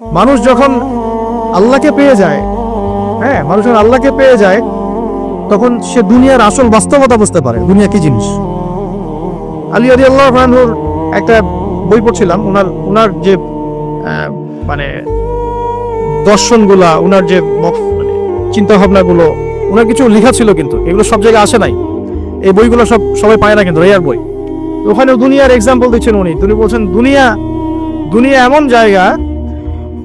মানুষ যখন আল্লাহকে পেয়ে যায় হ্যাঁ মানুষ যখন আল্লাহকে পেয়ে যায়, তখন সে দুনিয়ার আসল বাস্তবতা বুঝতে পারে, দুনিয়া কি জিনিস। আলী আলী আল্লাহ রানহুর একটা বই পড়ছিলাম ওনার ওনার যে মানে দর্শনগুলা ওনার যে মানে চিন্তা ভাবনাগুলো ওনার কিছু লেখা ছিল কিন্তু, এগুলো সব জায়গায় আসে নাই। এই বইগুলো সব সবাই পায় না কিন্তু রেয়ার বই। ওখানে দুনিয়ার এক্সাম্পল দিচ্ছেন উনি। তিনি বলছেন, দুনিয়া দুনিয়া এমন জায়গা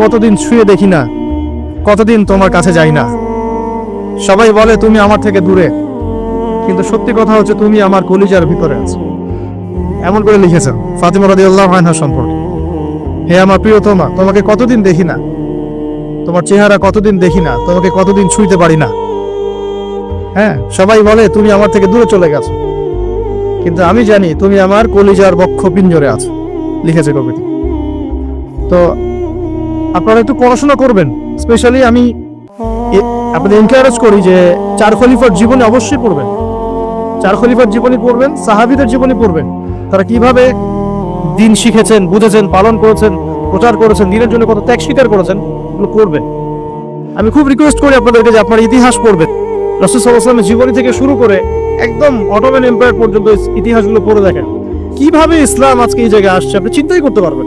কতদিন ছুঁয়ে দেখি না, কতদিন তোমার কাছে যাই না। সবাই বলে, তুমি আমার থেকে দূরে। কিন্তু সত্যি কথা হচ্ছে, তুমি আমার কলিজার ভিতরে আছো। এমন করে লিখেছেন ফাতিমা রাদিয়াল্লাহু আনহা সম্পর্কে। হে আমার প্রিয়তমা, তোমাকে কতদিন দেখি না? তোমার চেহারা কতদিন দেখি না? তোমাকে কতদিন ছুঁইতে পারি না? হ্যাঁ সবাই বলে, তুমি আমার থেকে দূরে চলে গেছো। কিন্তু আমি জানি, তুমি আমার কলিজার বক্ষ পিঞ্জরে আছো, লিখেছে কবিতা তো আপনারা একটু পড়াশোনা করবেন। স্পেশালি আমি আপনাদের এনকারেজ করি যে চার খলিফার জীবনে অবশ্যই পড়বেন। চার খলিফার জীবনী পড়বেন, সাহাবিদের জীবনী পড়বেন। তারা কীভাবে দিন শিখেছেন, বুঝেছেন, পালন করেছেন, প্রচার করেছেন, দিনের জন্য কত ত্যাগ স্বীকার করেছেন, এগুলো করবেন। আমি খুব রিকোয়েস্ট করি আপনাদেরকে যে আপনারা ইতিহাস পড়বেন। রসুল জীবনী থেকে শুরু করে একদম অটোম্যান এম্পায়ার পর্যন্ত ইতিহাসগুলো পড়ে দেখেন। কীভাবে ইসলাম আজকে এই জায়গায় আসছে, আপনি চিন্তাই করতে পারবেন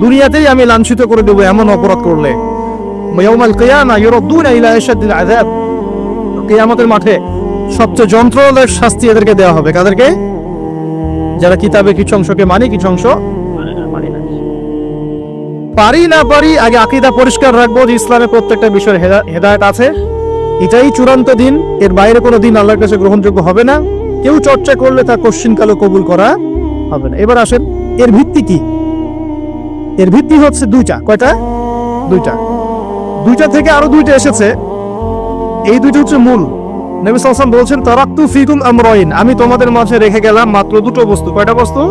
দুনিয়াতেই আমি লাঞ্ছিত করে এমন অপরাধ করলে। মাঠে সবচেয়ে যন্ত্রণাদায়ক শাস্তি এদেরকে দেওয়া হবে। কাদেরকে? যারা কিতাবে কিছু অংশকে মানে কিছু অংশ মানে মানে পারি না পারি, আগে আকিদা পরিষ্কার রাখব যে ইসলামের প্রত্যেকটা বিষয়ের হেদায়ত আছে। এটাই চূড়ান্ত দিন। এর বাইরে কোনো দিন আল্লাহর কাছে গ্রহণযোগ্য হবে না। কেউ চর্চা করলে তা কোশ্চিন কালো কবুল করা হবে না। এবার আসেন, এর ভিত্তি কি? এর ভিত্তি হচ্ছে দুইটা। কয়টা? দুইটা। দুইটা থেকে আরও দুইটা এসেছে। এই দুইটা হচ্ছে মূল। নবী সাল্লাল্লাহু বলছেন, তারাক্তু ফিকুম আমরাইন। আমি তোমাদের মাঝে রেখে গেলাম মাত্র দুটো বস্তু। কয়টা বস্তু?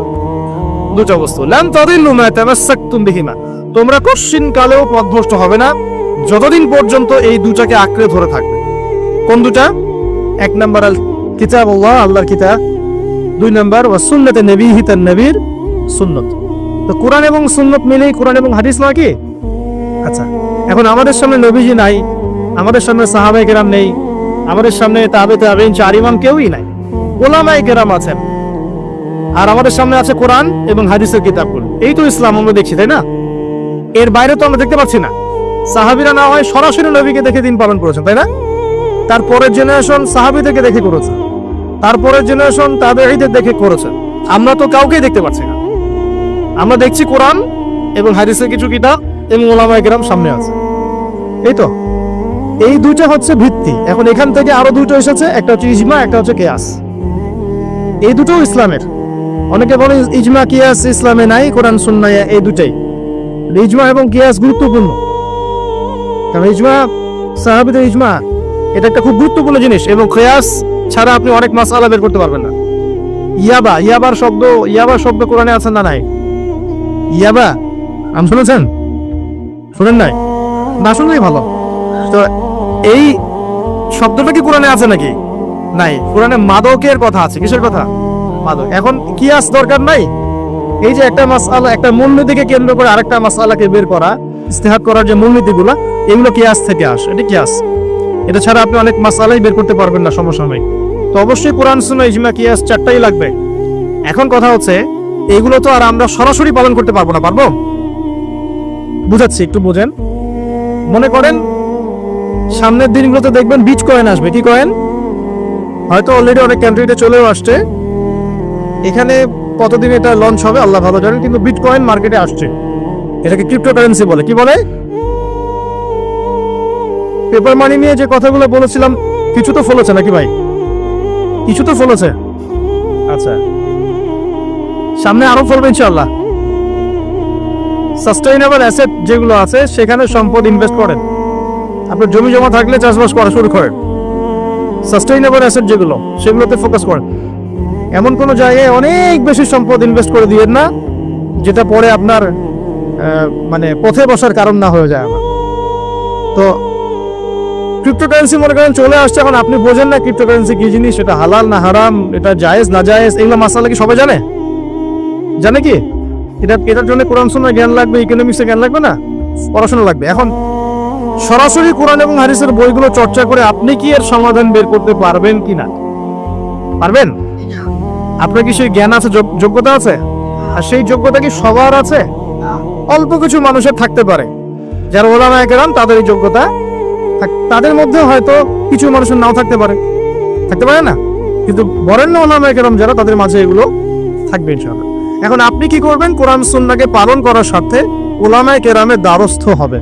দুটো বস্তু। লান তাদিল্লু মা তামাসসাকতুম বিহিমা। তোমরা কোশ্চিন কালেও পথভ্রষ্ট হবে না। যতদিন পর্যন্ত এই দুটাকে আঁকড়ে ধরে থাকবে। কোন দুটা? এক নাম্বার আল কিতাব আল্লাহ, আল্লাহর কিতাব। দুই নাম্বার, ওয়া সুন্নতে নবীহি তার নবীর সুন্নত। তো কোরআন এবং সুন্নত মিলেই কোরআন এবং হাদিস নয় কি? আচ্ছা এখন আমাদের সামনে নবীজি নাই, আমাদের সামনে সাহাবাই কেরাম নেই, আমাদের সামনে তাবে চার ইমাম কেউই নাই। ওলামাই কেরাম আছেন, আর আমাদের সামনে আছে কোরআন এবং হাদিসের কিতাবগুলো। এই তো ইসলাম, আমরা দেখছি, তাই না? এর বাইরে তো আমরা দেখতে পাচ্ছি না। সাহাবিরা না হয় সরাসরি নবীকে দেখে দিন পালন করেছেন, তাই না? তারপরের জেনারেশন সাহাবিদেরকে দেখে করেছে। তারপরের জেনারেশন তাবেঈদের দেখে করেছে। আমরা তো কাউকেই দেখতে পাচ্ছি না। আমরা দেখছি কোরআন এবং হাদিসের কিছু কিতাব এবং ওলামায়ে কেরাম সামনে আছে। এই তো। এই দুইটা হচ্ছে ভিত্তি। এখন এখান থেকে আরও দুটো এসেছে, একটা হচ্ছে ইজমা, একটা হচ্ছে কেয়াস। এই দুটো ইসলামের। অনেকে বলে ইজমা, কিয়াস ইসলামে নাই, কোরআন, সুন্নায় এই দুটাই ইজমা এবং কিয়াস গুরুত্বপূর্ণ। কারণ ইজমা, সাহাবিদের ইজমা, এটা একটা খুব গুরুত্বপূর্ণ জিনিস এবং কিয়াস ছাড়া আপনি অনেক মাসালা বের করতে পারবেন না। ইয়াবা, ইয়াবার শব্দ ইয়াবার শব্দ কোরআনে আছে না নাই? ইয়াবা নাম শুনেছেন? শুনেন নাই? না শুনলেই ভালো। তো এই শব্দটা কি কোরআনে আছে নাকি? নাই, কোরআনে মাদকের কথা আছে। কিসের কথা? মাদক। এখন কিয়াস দরকার নাই? এই যে একটা মাসালা, একটা মূলনীতিকে কেন্দ্র করে আরেকটা মাসালাকে বের করা ইস্তেহাত করার যে মূলনীতিগুলো, এগুলো কিয়াস থেকে আসে। এটা কিয়াস। এটা ছাড়া আপনি অনেক মাসালাই বের করতে পারবেন না সমসাময়িক। তো অবশ্যই কোরআন, সুন্নাহ, ইজমা, কিয়াস চারটাই লাগবে। এখন কথা হচ্ছে, এগুলো তো আর আমরা সরাসরি পালন করতে পারব না, পারব? বুঝাচ্ছি, একটু বুঝেন। মনে করেন, সামনের দিনগুলোতে দেখবেন বিচ কয়েন আসবে। কি কয়েন? হয়তো অলরেডি অনেক কান্ট্রিতে চলেও আসছে। এখানে কতদিন এটা লঞ্চ হবে, আল্লাহ ভালো জানেন, কিন্তু বিট কয়েন মার্কেটে আসছে। এটাকে ক্রিপ্টোকারেন্সি বলে। কি বলে? পেপার মানি নিয়ে যে কথাগুলো বলেছিলাম, কিছু তো ফলেছে নাকি ভাই? কিছু তো ফলেছে। আচ্ছা। সামনে আরও ফলবে ইনশাআল্লাহ। সাস্টেইনেবল অ্যাসেট যেগুলো আছে, সেখানে সম্পদ ইনভেস্ট করেন। আপনার জমি জমা থাকলে চাষবাস করা শুরু করেন। সাস্টেইনেবল অ্যাসেট যেগুলো, সেগুলোতে ফোকাস করেন। এমন কোনো জায়গায় অনেক বেশি সম্পদ ইনভেস্ট করে দিয়েন না, যেটা পরে আপনার মানে পথে বসার কারণ না হয়ে যায় আমার। তো ক্রিপ্টোকারেন্সি মনে করেন চলে আসছে, এখন আপনি বোঝেন না ক্রিপ্টোকারেন্সি কি জিনিস, এটা হালাল না হারাম, এটা জায়েজ না জায়েজ, এগুলো মাসালা কি সবাই জানে? জানে কি? এটা, এটার জন্য কোরআন শোনার জ্ঞান লাগবে ইকোনমিক্সের জ্ঞান লাগবে না? পড়াশোনা লাগবে। এখন সরাসরি কোরআন এবং হাদিসের বইগুলো চর্চা করে আপনি কি এর সমাধান বের করতে পারবেন কি না? পারবেন? আপনার কি সেই জ্ঞান আছে যোগ্যতা আছে? আর সেই যোগ্যতা কি সবার আছে? অল্প কিছু মানুষের থাকতে পারে। যারা ওলামা একরাম তাদের এই যোগ্যতা তাদের মধ্যে হয়তো কিছু মানুষের নাও থাকতে পারে। থাকতে পারে না? কিন্তু বরেণ্য ওলামা একরাম যারা, তাদের মাঝে এগুলো থাকবে ইনশাআল্লাহ। এখন আপনি কি করবেন? কোরআন সুন্নাহকে পালন করার সাথে ওলামায়ে কেরামের দ্বারস্থ হবে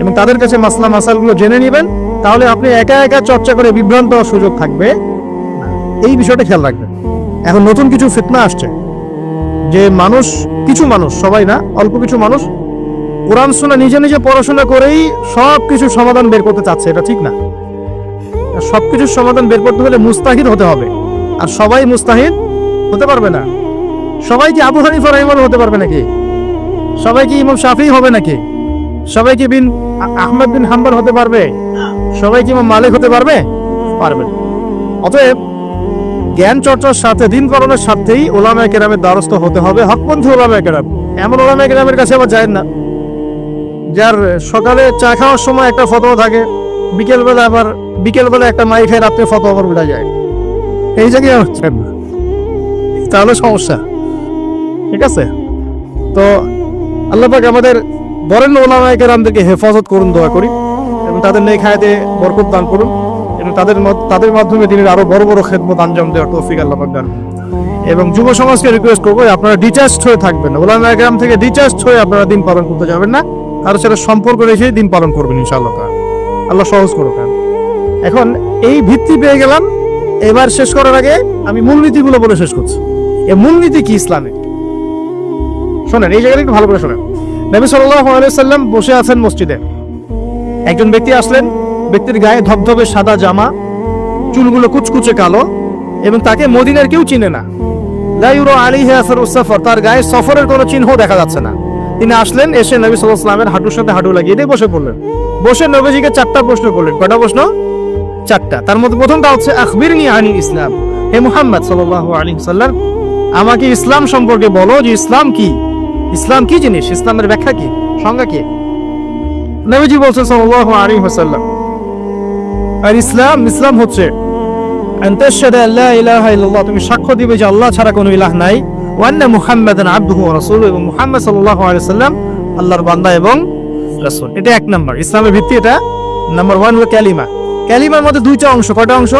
এবং তাদের কাছে মাসলা মাসালগুলো জেনে নেবেন। তাহলে আপনি একা একা চর্চা করে বিভ্রান্ত হওয়ার সুযোগ থাকবে এই বিষয়টা খেয়াল রাখবেন। এখন নতুন কিছু ফিতনা আসছে। যে মানুষ, কিছু মানুষ, সবাই না, অল্প কিছু মানুষ কোরআন শোনা নিজে নিজে পড়াশোনা করেই সব কিছুর সমাধান বের করতে চাচ্ছে, এটা ঠিক না? সব কিছুর সমাধান বের করতে হলে মুস্তাহিদ হতে হবে। আর সবাই মুস্তাহিদ হতে পারবে না। সবাই কি আবু হানিফা রহিমাল হতে পারবে নাকি? সবাই কি ইমাম শাফি হবে নাকি? সবাই কি বিন আহমদ বিন হাম্বল হতে পারবে? সবাই কি ইমাম মালিক হতে পারবে? পারবে। অতএব জ্ঞান চর্চার সাথে, দিন পালনের সাথেই ওলামায় কেরামের দ্বারস্থ হতে হবে। হকপন্থী ওলামায় কেরাম, এমন ওলামায় কেরামের কাছে আবার যায় না। যার সকালে চা খাওয়ার সময় একটা ফতোয়া থাকে, বিকেলবেলা আবার বিকেলবেলা একটা মাই খাই রাত্রে ফতোয়া আবার উঠা যায়। এই জায়গায় হচ্ছে তাহলে সমস্যা। ঠিক আছে? তো আল্লাহ পাক আমাদের বরেণ্য ওলামায় কেরামদেরকে হেফাজত করুন, দোয়া করি, এবং তাদের নেই খায়াতে বরকত দান করুন, এবং তাদের তাদের মাধ্যমে দিনের আরও বড় বড় খেদমত আঞ্জাম দেওয়ার তৌফিক আল্লাহ পাক দান। এবং যুব সমাজকে রিকোয়েস্ট করব আপনারা ডিচার্জড হয়ে থাকবেন ওলামায় কেরাম থেকে ডিচার্জড হয়ে আপনারা দিন পালন করতে যাবেন না। কারোর সাথে সম্পর্ক রেখে দিন পালন করবেন ইনশাআল্লাহ। আল্লাহ সহজ করুক এখন এই ভিত্তি পেয়ে গেলাম, এবার শেষ করার আগে আমি মূলনীতিগুলো বলে শেষ করছি। এই মূলনীতি কি ইসলামে? শোনেন, এই জায়গাটা একটু ভালো করে শোনেন। নবী সাল্লাম বসে আছেন মসজিদে। একজন ব্যক্তি আসলেন, ব্যক্তির গায়ে ধবধবে সাদা জামা, চুলগুলো কুচকুচে কালো, এবং তাকে মদিনার কেউ চিনে না। তার গায়ে সফরের কোনো চিহ্ন দেখা যাচ্ছে না। তিনি আসলেন, এসে নবী সাল্লামের হাঁটুর সাথে হাঁটু লাগিয়ে দিয়ে বসে পড়লেন। বসে নবীজিকে চারটা প্রশ্ন করলেন। কয়টা প্রশ্ন? চারটা। তার মধ্যে প্রথমটা হচ্ছে, আখবিরনি আনি ইসলাম। হে মুহাম্মদ সাল্লাল্লাহু আলাইহি সাল্লাম আমাকে ইসলাম সম্পর্কে বলো যে ইসলাম কি? ইসলাম কি জিনিস? ইসলামের ব্যাখ্যা কি? সংজ্ঞা কি? নবীজি বলছেন, সাল্লাল্লাহু আলাইহি ওয়াসাল্লাম। আর ইসলাম ইসলাম হচ্ছে আল তুমি সাক্ষ্য দিবে যে আল্লাহ ছাড়া কোনো ইলাহ নাই। ওয়া আন্না মুহাম্মাদান আবদুহু ওয়া রাসূলুহু এবং মুহাম্মদ সাল্লাল্লাহু আলাইহি ওয়াসাল্লাম আল্লাহর বান্দা এবং রাসূল। এটা এক নাম্বার। ইসলামের ভিত্তি এটা। নাম্বার হলো মধ্যে দুইটা অংশ। কয়টা অংশ?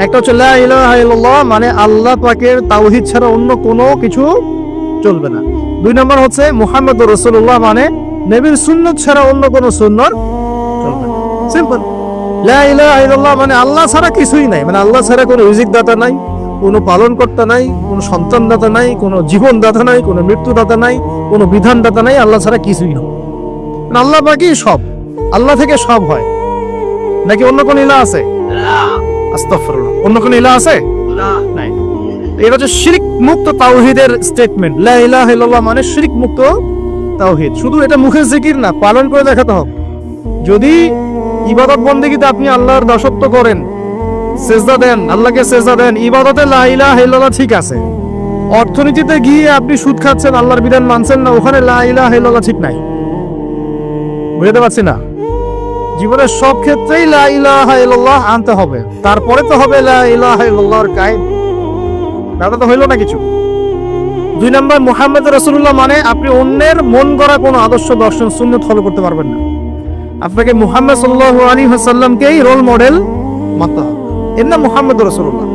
একটা হচ্ছে লা ইলাহা ইল্লাল্লাহ মানে আল্লাহ পাকের তাওহীদ ছাড়া অন্য কোনো কিছু চলবে না। দুই নম্বর হচ্ছে রাসূলুল্লাহ মানে নবীর ছাড়া অন্য কোনো চলবে না। সিম্পল লা ইলাহা ইল্লাল্লাহ মানে আল্লাহ ছাড়া কিছুই নাই। মানে আল্লাহ ছাড়া কোনো রিজিক দাতা নাই। কোনো পালন কর্তা নাই, কোনো সন্তান দাতা নাই, কোনো জীবন দাতা নাই, কোনো মৃত্যু দাতা নাই, কোনো বিধান দাতা নাই, আল্লাহ ছাড়া কিছুই না। মানে আল্লাহ বাকি সব, আল্লাহ থেকে সব হয়। নাকি অন্য কোন ইলা আছে? অন্য কোন ইলা আছে? এটা হচ্ছে শিরিক মুক্ত তাওহীদের স্টেটমেন্ট লা ইলাহা মানে শিরিক মুক্ত তাওহীদ। শুধু এটা মুখে জিকির না, পালন করে দেখাতে হবে। যদি ইবাদত বন্দেগীতে আপনি আল্লাহর দাসত্ব করেন সেজদা দেন, আল্লাহকে সেজদা দেন। ইবাদতে লা ইলাহা ঠিক আছে। অর্থনীতিতে গিয়ে আপনি সুদ খাচ্ছেন, আল্লাহর বিধান মানছেন না, ওখানে লা ইলাহা ঠিক নাই। বুঝতে পারছি না? জীবনের সব ক্ষেত্রেই লা ইলাহা আনতে হবে। তারপরে তো হবে লা ইলাহা ইল্লাল্লাহর দাদা তো হইল না কিছু। দুই নম্বর, মুহাম্মদ রাসূলুল্লাহ মানে আপনি অন্যের মন গড়া কোনো আদর্শ, দর্শন, সুন্নত ফলো করতে পারবেন না। আপনাকে মুহাম্মদ সাল্লাল্লাহু আলাইহি ওয়াসাল্লামকেই রোল মডেল মানতে হবে। এর নাম মুহাম্মদ রাসূলুল্লাহ।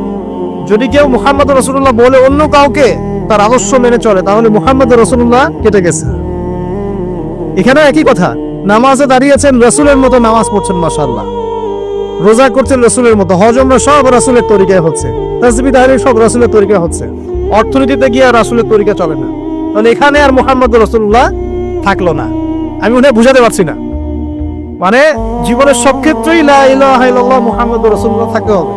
যদি কেউ মুহাম্মদ রাসূলুল্লাহ বলে অন্য কাউকে তার আদর্শ মেনে চলে, তাহলে মুহাম্মদ রাসূলুল্লাহ কেটে গেছে। এখানে একই কথা, নামাজে দাঁড়িয়েছেন রসুলের মতো নামাজ পড়ছেন, মাশাআল্লাহ। রোজা করছেন রসুলের মতো, হজমরা সব রাসুলের তরিকায় হচ্ছে। সব রাসুলের তরিকা হচ্ছে। অর্থনীতিতে গিয়ে রাসুলের তরিকা চলে না। তাহলে এখানে আর মোহাম্মদ রসুল্লাহ থাকল না। আমি হয় বুঝাতে পারছি না। মানে জীবনের সব ক্ষেত্রেই মুহাম্মদ রাসূলুল্লাহ থাকতে হবে।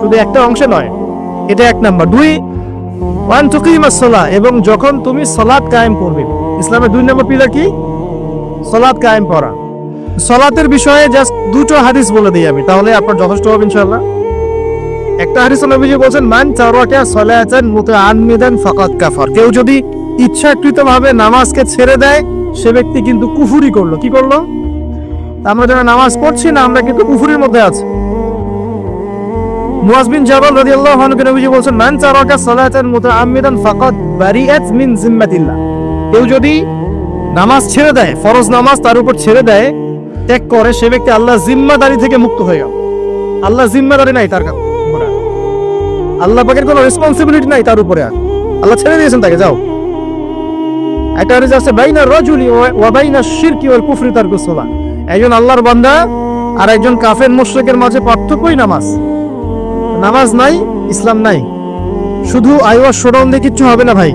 শুধু একটা অংশে নয়, এটা এক নাম্বার। দুই, ওয়ান তুকিমাস সালাহ এবং যখন তুমি সালাত কায়েম করবে, ইসলামের দুই নম্বর পিলার কি? সালাত কায়েম করা সালাতের বিষয়ে জাস্ট দুটো হাদিস বলে দিই আমি, তাহলে আপনার যথেষ্ট হবে ইনশাআল্লাহ। একটা হাদিস নবীজি বলছেন, মান তারাকা সালাতান মুতাআম্মিদান ফাকাদ কাফার। কেউ যদি ইচ্ছাকৃতভাবে নামাজকে ছেড়ে দেয়, সে ব্যক্তি কিন্তু কুফুরি করল। কি করল? আমরা যারা নামাজ পড়ছি না, আমরা কিন্তু কুফুরির মধ্যে আছি। জাবাল আনহু নবীজি মান সালাতান মুতাআম্মিদান ফাকাদ বারিআত মিন জিম্মাতিল্লাহ কেউ যদি নামাজ ছেড়ে দেয়, ফরজ নামাজ তার উপর ছেড়ে দেয়, ত্যাগ করে, সে ব্যক্তি আল্লাহ জিম্মাদারি থেকে মুক্ত হয়ে গেল। আল্লাহ জিম্মাদারি নাই তার আর। আল্লাহ পাকের কোনো রেসপন্সিবিলিটি নাই তার উপরে আর। আল্লাহ ছেড়ে দিয়েছেন তাকে, যাও। একটা আছে, বাইনা রাজুলি ওয়া বাইনা শিরকি ওয়াল কুফরি সালাহ একজন আল্লাহর বান্দা আর একজন কাফের মুশরিকের মাঝে পার্থক্যই নামাজ। নামাজ নাই, ইসলাম নাই। শুধু আইওয়া শোডাউন দিয়ে কিচ্ছু হবে না ভাই।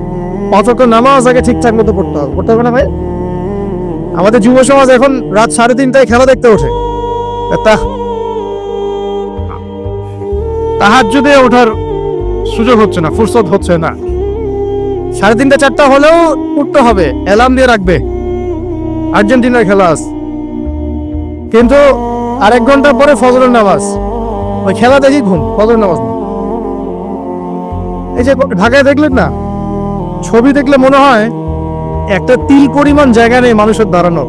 অতক নামাজ আগে ঠিকঠাক মতো পড়তে হবে। পড়তে হবে না ভাই? আমাদের যুব সমাজ এখন রাত সাড়ে তিনটায় খেলা দেখতে ওঠে। তাহার যদি ওঠার সুযোগ হচ্ছে না, ফুরসত হচ্ছে না। সাড়ে তিনটা, চারটা হলেও উঠতে হবে। অ্যালার্ম দিয়ে রাখবে। আর্জেন্টিনার খেলা আছে কিন্তু আরেক ঘণ্টা পরে ফজরের নামাজ। ওই খেলা দেখি ঘুম, ফজরের নামাজ না। এই যে ঢাকায় দেখলেন না, ছবি দেখলে মনে হয় একটা তিল পরিমাণ জায়গা নেই মানুষের দাঁড়ানো।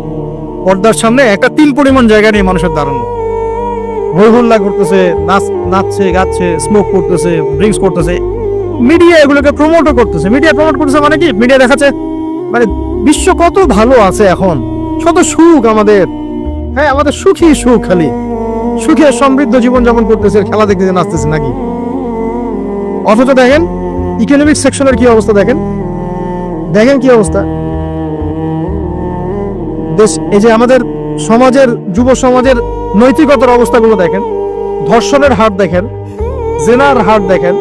পর্দার সামনে একটা তিল পরিমাণ জায়গা নেই মানুষের দাঁড়ানো। হই হল্লা করতেছে, নাচ নাচছে, গাচ্ছে স্মোক করতেছে ড্রিঙ্কস করতেছে। মিডিয়া এগুলোকে প্রমোটও করতেছে। মিডিয়া প্রমোট করতেছে মানে কি? মিডিয়া দেখাচ্ছে মানে বিশ্ব কত ভালো আছে এখন। কত সুখ আমাদের। হ্যাঁ আমাদের সুখী সুখ খালি। সুখে সমৃদ্ধ জীবন যাপন করতেছে খেলা দেখতে নাচতেছে নাকি? অথচ দেখেন ইকোনমিক সেকশনের কি অবস্থা দেখেন? দেখেন কি অবস্থা? দেশ, এই যে আমাদের সমাজের, যুব সমাজের নৈতিকতার অবস্থাগুলো দেখেন। ধর্ষণের হার দেখেন, জেনার হার দেখেন,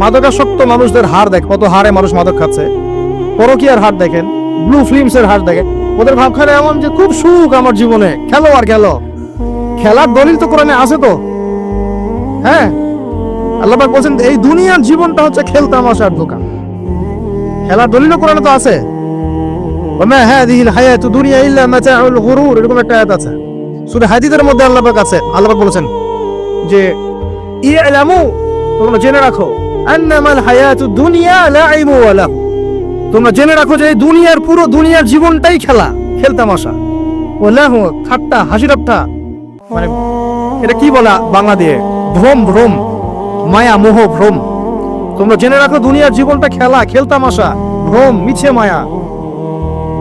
মাদকাসক্ত মানুষদের হার দেখ কত হারে মানুষ মাদক খাচ্ছে। পরকিয়ার হার দেখেন ব্লু ফিল্মস এর হার দেখেন। ওদের ভাবখানে এমন যে খুব সুখ আমার জীবনে। খেলো আর খেলো। খেলার দলিল তো কোরআনে আছে তো। হ্যাঁ? আল্লাহ বলছেন, এই দুনিয়ার জীবনটা হচ্ছে খেলতামাশার দোকান। খেলার দলিলও কোরআনে তো আছে। ওমা এরকম একটা আছে। মধ্যে আল্লাহবাক আছে। বলেছেন যে জেনে রাখো দুনিয়া তোমরা জেনে রাখো যে এই দুনিয়ার পুরো দুনিয়ার জীবনটাই খেলা খেলতামাশা ও লাহ ঠাট্টা হাসি ঠাট্টা মানে এটা কি বলা বাংলা দিয়ে ভ্রম ভ্রম মায়া মোহ ভ্রম তোমরা জেনে রাখো দুনিয়ার জীবনটা খেলা খেলতামাশা ভ্রম মিছে মায়া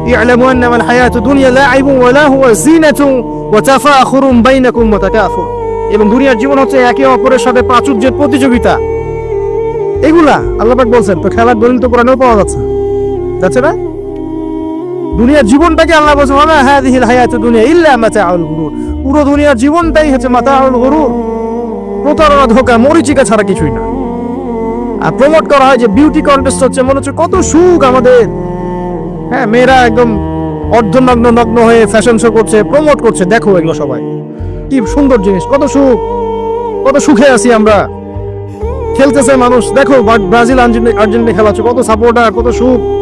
اعلموا انما الحياه الدنيا لعب ولهو وزينه وتفاخر بينكم وتكاثر এবং দুনিয়ার জীবন হচ্ছে একে অপরের সাথে প্রাচুর্যের প্রতিযোগিতা এগুলা আল্লাহ পাক বলছেন তো খেলার দলিল তো কোরআনেও পাওয়া যাচ্ছে যাচ্ছে না? দুনিয়ার জীবনটাকে আল্লাহ বলছে মামা হাদিহিল হায়াতু দুনিয়া ইল্লা মাতাউল গুরুর। পুরো দুনিয়ার জীবনটাই হচ্ছে মাতাউল গুরুর। প্রতারণা, ধোকা, মরিচিকা ছাড়া কিছুই না। আর প্রমোট করা হয় যে বিউটি কন্টেস্ট হচ্ছে, মনে হচ্ছে কত সুখ আমাদের। হ্যাঁ মেয়েরা একদম অর্ধনগ্ন, নগ্ন হয়ে ফ্যাশন শো করছে প্রমোট করছে। দেখো এগুলো সবাই। কি সুন্দর জিনিস, কত সুখ। কত সুখে আছি আমরা। খেলতেছে মানুষ। দেখো ব্রাজিল, আর্জেন্টি- আর্জেন্টিনা খেলা হচ্ছে কত সাপোর্টার কত সুখ।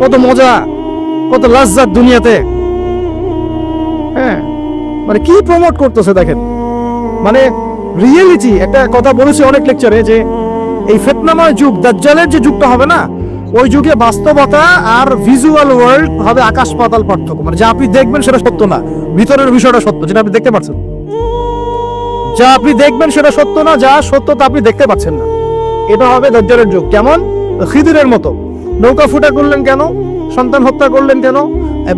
কত মজা, কত লাজ্জাত দুনিয়াতে। হ্যাঁ মানে কি প্রমোট করতেছে দেখেন। মানে রিয়েলিটি একটা কথা বলেছি অনেক লেকচারে যে এই ফেতনাময় যুগ, দাজ্জালের যে যুগটা হবে না, ওই যুগে বাস্তবতা আর ভিজুয়াল ওয়ার্ল্ড হবে আকাশ পাতাল পার্থক্য। মানে যা আপনি দেখবেন সেটা সত্য না, ভিতরের বিষয়টা সত্য, যেটা আপনি দেখতে পাচ্ছেন। যা আপনি দেখবেন সেটা সত্য না, যা সত্য তা আপনি দেখতে পাচ্ছেন না। এটা হবে দাজ্জালের যুগ, কেমন? খিদিরের মতো। নৌকা ফুটা করলেন কেন? সন্তান হত্যা করলেন কেন?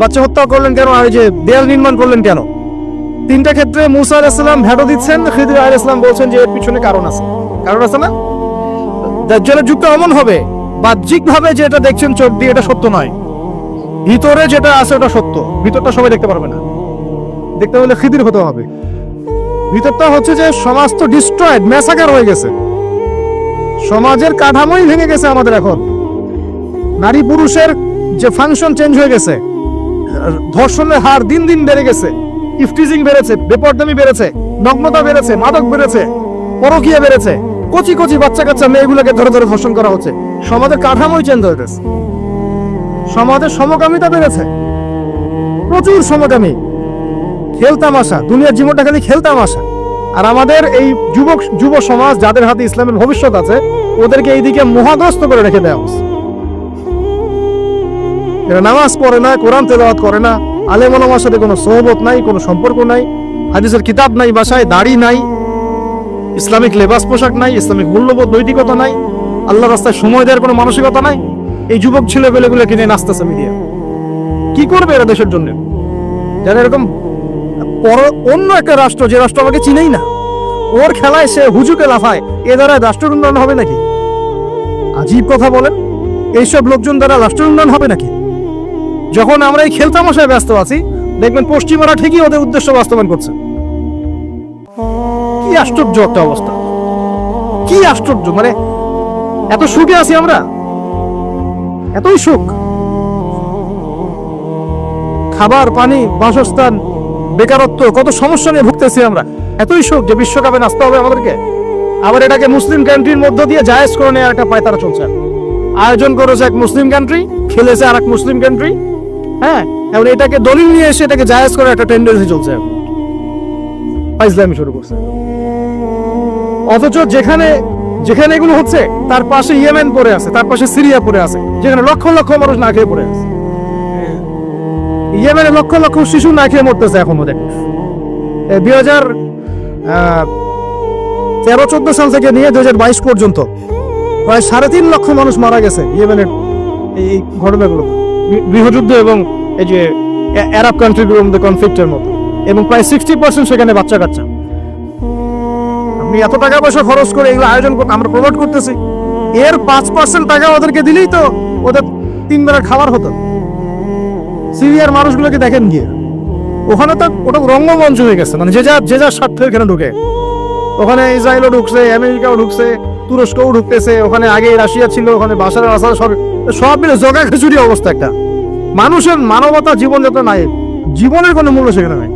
বাচ্চা হত্যা করলেন কেন? আর যে দেয়াল নির্মাণ করলেন কেন? তিনটা ক্ষেত্রে মুসা আলাইসাল্লাম ভেটো দিচ্ছেন, খিদির আলাইসাল্লাম বলছেন যে এর পিছনে কারণ আছে। কারণ আছে না? দাজ্জালের যুগটা এমন হবে বাহ্যিক ভাবে যেটা দেখছেন চোখ দিয়ে এটা সত্য নয়। ভিতরে যেটা আছে ওটা সত্য। ভিতরটা সবাই দেখতে পারবে না। দেখতে হলে খিদির হতে হবে। ভিতরটা হচ্ছে যে সমাজ তো ডিস্ট্রয়েড ম্যাসাকার হয়ে গেছে। সমাজের কাঠামোই ভেঙে গেছে আমাদের এখন। নারী পুরুষের যে ফাংশন চেঞ্জ হয়ে গেছে ধর্ষণের হার দিন দিন বেড়ে গেছে, ইফটিজিং বেড়েছে, বেপরদামি বেড়েছে, নগ্নতা বেড়েছে, মাদক বেড়েছে, পরকীয়া বেড়েছে, কচি কচি বাচ্চা কাচ্চা মেয়েগুলোকে ধরে ধরে ধর্ষণ করা হচ্ছে। সমাজের কাঠামোই চেঞ্জ হয়ে গেছে। সমাজের সমকামিতা বেড়েছে। প্রচুর সমকামী। খেলতামাশা দুনিয়ার জীবনটা খালি খেলতামাশা আর আমাদের এই যুবক, যুব সমাজ, যাদের হাতে ইসলামের ভবিষ্যৎ আছে, ওদেরকে এইদিকে মহাগ্রস্ত করে রেখে দেওয়া উচিত এরা নামাজ পড়ে না, কোরআন তেলাওয়াত করে না। আলেম ওলামার সাথে কোনো সহবত নাই, কোনো সম্পর্ক নাই, হাদিসের কিতাব নাই, বাসায় দাড়ি নাই, ইসলামিক লেবাস পোশাক নাই, ইসলামিক মূল্যবোধ, নৈতিকতা নাই আল্লাহ রাস্তায় সময় দেওয়ার কোনো মানসিকতা নাই। এই যুবক ছেলে পেলেগুলো কিনে নাচতেছে মিডিয়া। কি করবে এরা দেশের জন্য? যারা এরকম পর অন্য একটা রাষ্ট্র, যে রাষ্ট্র আমাকে চিনেই না, ওর খেলায় সে হুজুকে লাফায়, এ দ্বারা রাষ্ট্র উন্নয়ন হবে নাকি? আজীব কথা বলেন, এইসব লোকজন দ্বারা রাষ্ট্র উন্নয়ন হবে নাকি? যখন আমরা এই খেলতামশায় ব্যস্ত আছি, দেখবেন পশ্চিমারা ঠিকই ওদের উদ্দেশ্য বাস্তবায়ন করছে। কি আশ্চর্য একটা অবস্থা। কি আশ্চর্য মানে এত সুখে আছি আমরা? এতই সুখ। খাবার, পানি, বাসস্থান, বেকারত্ব, কত সমস্যা নিয়ে ভুগতেছি আমরা। এতই সুখ যে বিশ্বকাপে নাচতে হবে আমাদেরকে। আবার এটাকে মুসলিম কান্ট্রির মধ্য দিয়ে জায়েজ করে নেওয়ার একটা পায়তারা চলছে। আয়োজন করেছে এক মুসলিম কান্ট্রি খেলেছে আর এক মুসলিম কান্ট্রি হ্যাঁ এবং এটাকে দলিল নিয়ে এসে এটাকে জায়েজ করে একটা টেন্ডেন্সি চলছে এখন। শুরু করছে। অথচ যেখানে যেখানে এগুলো হচ্ছে, তার পাশে ইয়েমেন পড়ে আছে, তার পাশে সিরিয়া পড়ে আছে, যেখানে লক্ষ লক্ষ মানুষ না খেয়ে পড়ে আছে। ইয়েমেনে লক্ষ লক্ষ শিশু না খেয়ে মরতেছে এখন ওদের দুই হাজার তেরো, চোদ্দ সাল থেকে নিয়ে দুই হাজার বাইশ পর্যন্ত প্রায় সাড়ে তিন লক্ষ মানুষ মারা গেছে ইয়েমেনের এই ঘটনাগুলো গৃহযুদ্ধ এবং এই যে আরব কান্ট্রিগুলোর মধ্যে কনফ্লিক্টের মতো। এবং প্রায় সিক্সটি পার্সেন্ট সেখানে বাচ্চা কাচ্চা। আপনি এত টাকা পয়সা খরচ করে এগুলো আয়োজন করতে আমরা প্রমোট করতেছি। এর পাঁচ পার্সেন্ট টাকা ওদেরকে দিলেই তো ওদের তিন বেলা খাবার হতো। সিরিয়ার মানুষগুলোকে দেখেন গিয়ে। ওখানে তো ওটা রঙ্গমঞ্চ হয়ে গেছে। মানে যে যা যে যার স্বার্থে এখানে ঢুকে। ওখানে ইসরায়েলও ঢুকছে, আমেরিকাও ঢুকছে। তুরস্কও ঢুকতেছে, ওখানে আগে রাশিয়া ছিল, ওখানে বাসার আসার সব সব মিলে জগা খিচুড়ি অবস্থা একটা। মানুষের মানবতা জীবনযাত্রা নাই, জীবনের কোনো মূল্য সেখানে নাই।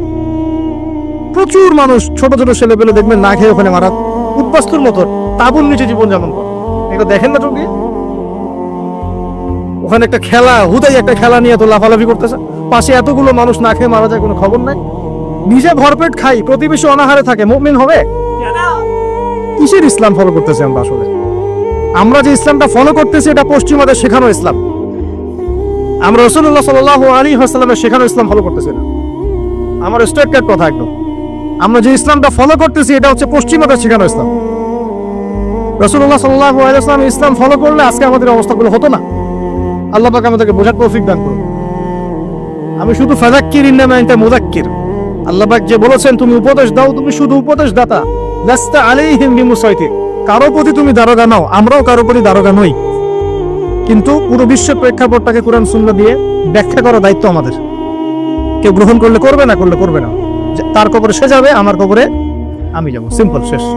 প্রচুর মানুষ, ছোট ছোট ছেলে পেলে দেখবেন না খেয়ে ওখানে মারা উদ্বাস্তুর মতো, তাবুর নিচে জীবন যাপন করে। এগুলো দেখেন না চোখে? ওখানে একটা খেলা, হুদাই একটা খেলা নিয়ে তো লাফালাফি করতেছে। পাশে এতগুলো মানুষ না খেয়ে মারা যায় কোনো খবর নাই। নিজে ভরপেট খাই, প্রতিবেশী অনাহারে থাকে, মুমিন হবে? কিসের ইসলাম ফলো করতেছি আমরা আসলে? আমরা যে ইসলামটা ফলো করতেছি, এটা পশ্চিমাদের শেখানো ইসলাম। আমরা রসুল্লাহ সাল্লাহ আলী হাসলামের শেখানো ইসলাম ফলো করতেছি না। আমার স্ট্রেট কথা একদম। আমরা যে ইসলামটা ফলো করতেছি, এটা হচ্ছে পশ্চিমাদের শেখানো ইসলাম। রসুল্লাহ সাল্লাহ আলাইসলাম ইসলাম ফলো করলে আজকে আমাদের অবস্থাগুলো হতো না। আল্লাহ পাক আমাদেরকে বোঝার তৌফিক দান করুন। আমি শুধু ফাজাক্কির ইন্নামা ইনতা মুযাক্কির। আল্লাহ পাক যে বলেছেন, তুমি উপদেশ দাও, তুমি শুধু উপদেশ দাতা লাস্তা আলাইহিম কারও প্রতি তুমি দারোগা নাও, আমরাও কারও প্রতি দারোগা নই। কিন্তু পুরো বিশ্বের প্রেক্ষাপটটাকে কোরআন সুন্দর দিয়ে ব্যাখ্যা করার দায়িত্ব আমাদের। কেউ গ্রহণ করলে করবে না, করলে করবে না। তার কবরে সে যাবে, আমার কবরে আমি যাব। সিম্পল, শেষ।